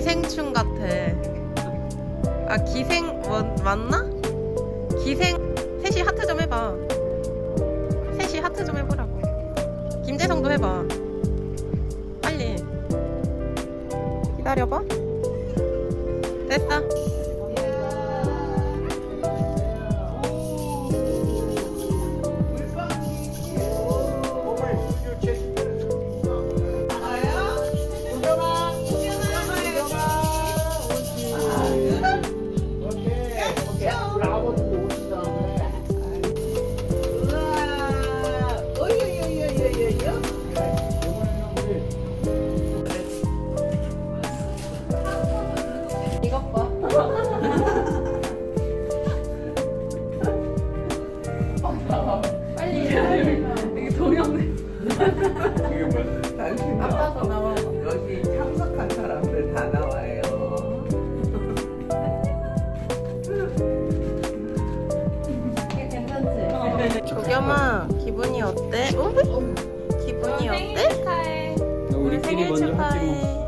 기생충 같아. 아 기생 뭐, 맞나? 기생 셋이 하트 좀 해봐. 셋이 하트 좀 해보라고. 김재성도 해봐. 빨리. 기다려봐. 됐어. 기분이 어때? 어? 기분이 어때? 우리 생일 축하해.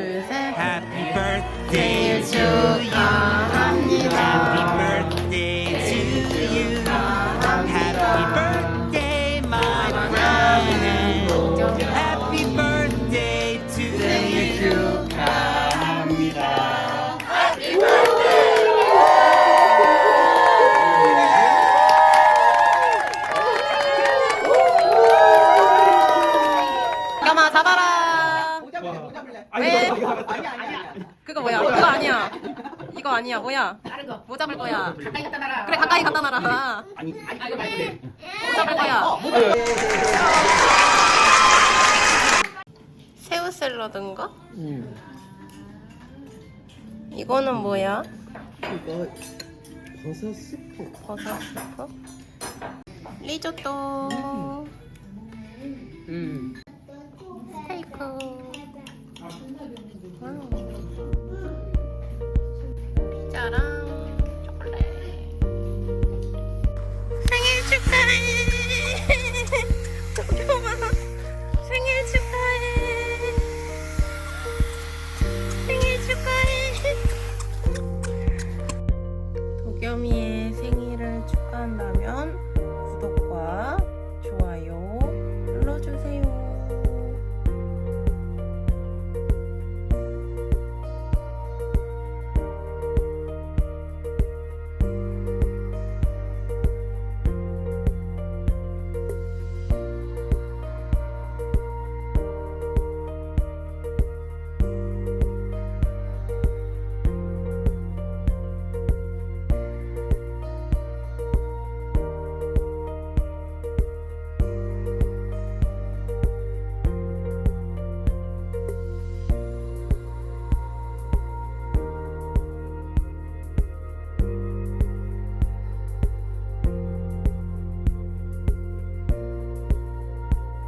둘, 셋. Happy birthday to 축하합니다. Happy birthday to you. Happy birthday, my friend. Happy birthday to you. 조겸아 잡아라. 모자 볼래? 모자 볼래? 왜? 아니야 아니야. 그거 뭐야? 그거 아니야. 이거 아니야. 뭐야? 다른 거. 뭐 잡을 거야? 가까이 갖다 놔라. 그래 가까이 갖다 놔라. 아니, 이거 말고. 뭐 잡을 거야? 새우 샐러드인가? 응. 이거는 뭐야? 이거 버섯 스프. 버섯 스프? 리조또. 음. made.